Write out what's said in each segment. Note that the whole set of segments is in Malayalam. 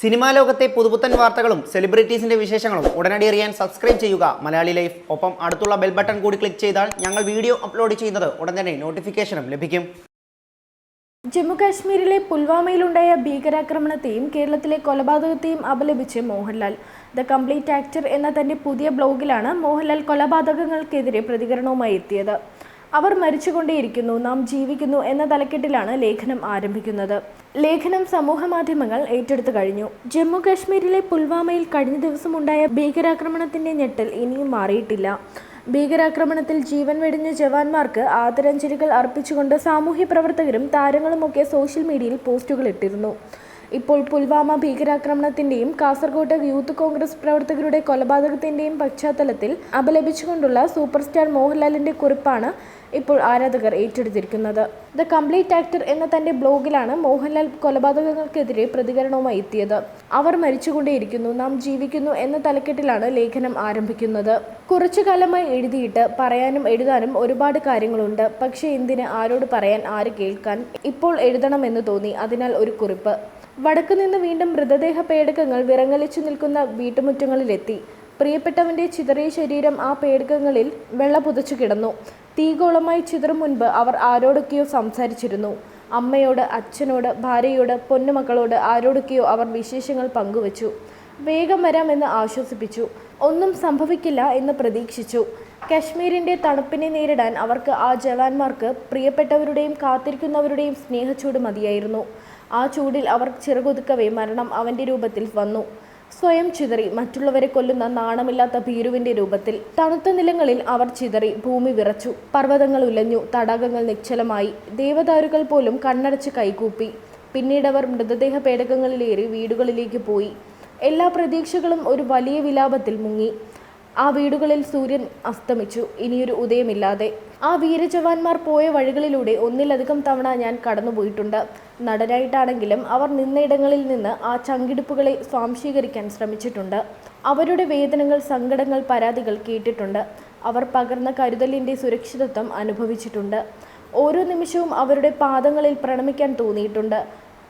സിനിമാ ലോകത്തെ പുതുപുത്തൻ വാർത്തകളും സെലിബ്രിറ്റീസിന്റെ വിശേഷങ്ങളും ഉടനടി അറിയാൻ സബ്സ്ക്രൈബ് ചെയ്യുക. മലയാളി ലൈഫ്. ഒപ്പം അടുത്തുള്ള ബെൽ ബട്ടൺ കൂടി ക്ലിക്ക് ചെയ്താൽ ഞങ്ങൾ വീഡിയോ അപ്ലോഡ് ചെയ്യുന്നത് ഉടൻ തന്നെ നോട്ടിഫിക്കേഷനും ലഭിക്കും. ജമ്മുകാശ്മീരിലെ പുൽവാമയിലുണ്ടായ ഭീകരാക്രമണത്തെയും കേരളത്തിലെ കൊലപാതകത്തെയും അപലപിച്ച് മോഹൻലാൽ. ദ കംപ്ലീറ്റ് ആക്ടർ എന്ന തന്റെ പുതിയ ബ്ലോഗിലാണ് മോഹൻലാൽ കൊലപാതകങ്ങൾക്കെതിരെ പ്രതികരണവുമായി എത്തിയത്. അവർ മരിച്ചുകൊണ്ടേയിരിക്കുന്നു നാം ജീവിക്കുന്നു എന്ന തലക്കെട്ടിലാണ് ലേഖനം ആരംഭിക്കുന്നത്. ലേഖനം സമൂഹ മാധ്യമങ്ങൾ ഏറ്റെടുത്തു കഴിഞ്ഞു. ജമ്മു കാശ്മീരിലെ പുൽവാമയിൽ കഴിഞ്ഞ ദിവസമുണ്ടായ ഭീകരാക്രമണത്തിന്റെ ഞെട്ടൽ ഇനിയും മാറിയിട്ടില്ല. ഭീകരാക്രമണത്തിൽ ജീവൻ വെടിഞ്ഞ ജവാന്മാർക്ക് ആദരാഞ്ജലികൾ അർപ്പിച്ചുകൊണ്ട് സാമൂഹ്യ പ്രവർത്തകരും താരങ്ങളുമൊക്കെ സോഷ്യൽ മീഡിയയിൽ പോസ്റ്റുകൾ ഇട്ടിരുന്നു. ഇപ്പോൾ പുൽവാമ ഭീകരാക്രമണത്തിന്റെയും കാസർകോട്ട് യൂത്ത് കോൺഗ്രസ് പ്രവർത്തകരുടെ കൊലപാതകത്തിന്റെയും പശ്ചാത്തലത്തിൽ അപലപിച്ചുകൊണ്ടുള്ള സൂപ്പർ സ്റ്റാർ മോഹൻലാലിന്റെ കുറിപ്പാണ് ഇപ്പോൾ ആരാധകർ ഏറ്റെടുത്തിരിക്കുന്നത്. ദ കംപ്ലീറ്റ് ആക്ടർ എന്ന തന്റെ ബ്ലോഗിലാണ് മോഹൻലാൽ കൊലപാതകങ്ങൾക്കെതിരെ പ്രതികരണവുമായി എത്തിയത്. അവർ മരിച്ചുകൊണ്ടേയിരിക്കുന്നു നാം ജീവിക്കുന്നു എന്ന തലക്കെട്ടിലാണ് ലേഖനം ആരംഭിക്കുന്നത്. കുറച്ചു കാലമായി എഴുതിയിട്ട് പറയാനും എഴുതാനും ഒരുപാട് കാര്യങ്ങളുണ്ട്. പക്ഷേ എന്തിന് ആരോട് പറയാൻ ആര് കേൾക്കാൻ? ഇപ്പോൾ എഴുതണമെന്ന് തോന്നി അതിനാൽ ഒരു കുറിപ്പ്. വടക്കു നിന്ന് വീണ്ടും മൃതദേഹ പേടകങ്ങൾ വിറങ്ങലിച്ചു നിൽക്കുന്ന വീട്ടുമുറ്റങ്ങളിലെത്തി. പ്രിയപ്പെട്ടവന്റെ ചിതറിയ ശരീരം ആ പേടകങ്ങളിൽ വെള്ള പുതച്ചു കിടന്നു. തീഗോളമായി ചിതറും മുൻപ് അവർ ആരോടൊക്കെയോ സംസാരിച്ചിരുന്നു. അമ്മയോട് അച്ഛനോട് ഭാര്യയോട് പൊന്നുമക്കളോട് ആരോടൊക്കെയോ അവർ വിശേഷങ്ങൾ പങ്കുവച്ചു. വേഗം വരാമെന്ന് ആശ്വസിപ്പിച്ചു. ഒന്നും സംഭവിക്കില്ല എന്ന് പ്രതീക്ഷിച്ചു. കശ്മീരിന്റെ തണുപ്പിനെ നേരിടാൻ അവർക്ക് ആ ജവാന്മാർക്ക് പ്രിയപ്പെട്ടവരുടെയും കാത്തിരിക്കുന്നവരുടെയും സ്നേഹച്ചൂട് മതിയായിരുന്നു. ആ ചൂടിൽ അവർ ചിറകൊതുക്കവേ മരണം അവന്റെ രൂപത്തിൽ വന്നു. സ്വയം ചിതറി മറ്റുള്ളവരെ കൊല്ലുന്ന നാണമില്ലാത്ത ഭീരുവിന്റെ രൂപത്തിൽ തണുത്ത നിലങ്ങളിൽ അവർ ചിതറി ഭൂമി വിറച്ചു. പർവതങ്ങൾ ഉലഞ്ഞു തടാകങ്ങൾ നിശ്ചലമായി ദേവദാരുകൾ പോലും കണ്ണടച്ച് കൈകൂപ്പി. അവർ മൃതദേഹ പേടകങ്ങളിലേറി വീടുകളിലേക്ക് പോയി. എല്ലാ പ്രതീക്ഷകളും ഒരു വലിയ വിലാപത്തിൽ മുങ്ങി. ആ വീടുകളിൽ സൂര്യൻ അസ്തമിച്ചു. ഇനിയൊരു ഉദയമില്ലാതെ. ആ വീരജവാന്മാർ പോയ വഴികളിലൂടെ ഒന്നിലധികം തവണ ഞാൻ കടന്നുപോയിട്ടുണ്ട്. നടനായിട്ടാണെങ്കിലും അവർ നിന്നയിടങ്ങളിൽ നിന്ന് ആ ചങ്കിടിപ്പുകളെ സ്വാംശീകരിക്കാൻ ശ്രമിച്ചിട്ടുണ്ട്. അവരുടെ വേദനകൾ സങ്കടങ്ങൾ പരാതികൾ കേട്ടിട്ടുണ്ട്. അവർ പകർന്ന കരുതലിന്റെ സുരക്ഷിതത്വം അനുഭവിച്ചിട്ടുണ്ട്. ഓരോ നിമിഷവും അവരുടെ പാദങ്ങളിൽ പ്രണമിക്കാൻ തോന്നിയിട്ടുണ്ട്.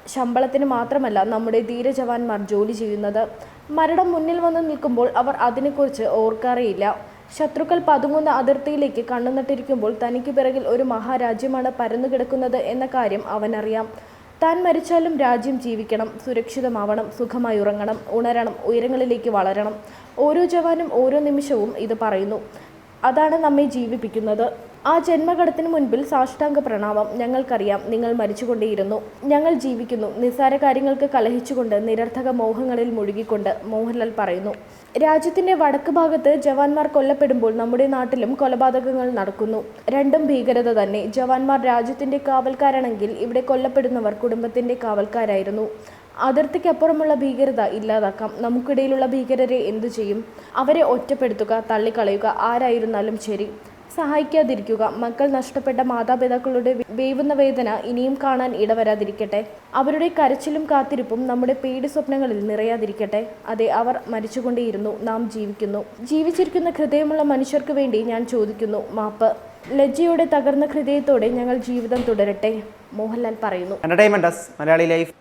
ശമ്പളത്തിന് മാത്രമല്ല നമ്മുടെ ധീരജവാന്മാർ ജോലി ചെയ്യുന്നത്. മരണം മുന്നിൽ വന്ന് നിൽക്കുമ്പോൾ അവർ അതിനെക്കുറിച്ച് ഓർക്കാറേയില്ല. ശത്രുക്കൾ പതുങ്ങുന്ന അതിർത്തിയിലേക്ക് കണ്ണുനട്ടിരിക്കുമ്പോൾ തനിക്ക് പിറകിൽ ഒരു മഹാരാജ്യമാണ് പരന്നുകിടക്കുന്നത് എന്ന കാര്യം അവനറിയാം. താൻ മരിച്ചാലും രാജ്യം ജീവിക്കണം സുരക്ഷിതമാവണം സുഖമായി ഉറങ്ങണം ഉണരണം ഉയരങ്ങളിലേക്ക് വളരണം. ഓരോ ജവാനും ഓരോ നിമിഷവും ഇത് പറയുന്നു. അതാണ് നമ്മെ ജീവിപ്പിക്കുന്നത്. ആ ജന്മഘടത്തിന് മുൻപിൽ സാഷ്ടാംഗ പ്രണാമം. ഞങ്ങൾക്കറിയാം നിങ്ങൾ മരിച്ചുകൊണ്ടേയിരുന്നു. ഞങ്ങൾ ജീവിക്കുന്നു. നിസ്സാര കാര്യങ്ങൾക്ക് കലഹിച്ചുകൊണ്ട് നിരർത്ഥക മോഹങ്ങളിൽ മുഴുകിക്കൊണ്ട് മോഹൻലാൽ പറയുന്നു. രാജ്യത്തിന്റെ വടക്ക് ഭാഗത്ത് ജവാന്മാർ കൊല്ലപ്പെടുമ്പോൾ നമ്മുടെ നാട്ടിലും കൊലപാതകങ്ങൾ നടക്കുന്നു. രണ്ടും ഭീകരത തന്നെ. ജവാന്മാർ രാജ്യത്തിന്റെ കാവൽക്കാരാണെങ്കിൽ ഇവിടെ കൊല്ലപ്പെടുന്നവർ കുടുംബത്തിന്റെ കാവൽക്കാരായിരുന്നു. അതിർത്തിക്കപ്പുറമുള്ള ഭീകരത ഇല്ലാതാക്കാം. നമുക്കിടയിലുള്ള ഭീകരരെ എന്തു ചെയ്യും? അവരെ ഒറ്റപ്പെടുത്തുക തള്ളിക്കളയുക. ആരായിരുന്നാലും ശരി. സഹായിക്കാതിരിക്കുക. മക്കൾ നഷ്ടപ്പെട്ട മാതാപിതാക്കളുടെ വേവുന്ന വേദന ഇനിയും കാണാൻ ഇടവരാതിരിക്കട്ടെ. അവരുടെ കരച്ചിലും കാത്തിരിപ്പും നമ്മുടെ പേടി സ്വപ്നങ്ങളിൽ നിറയാതിരിക്കട്ടെ. അതെ അവർ മരിച്ചുകൊണ്ടേയിരുന്നു. നാം ജീവിക്കുന്നു. ജീവിച്ചിരിക്കുന്ന ഹൃദയമുള്ള മനുഷ്യർക്ക് വേണ്ടി ഞാൻ ചോദിക്കുന്നു. മാപ്പ്. ലജ്ജയോടെ തകർന്ന ഹൃദയത്തോടെ ഞങ്ങൾ ജീവിതം തുടരട്ടെ. മോഹൻലാൽ പറയുന്നു. ലൈഫ്.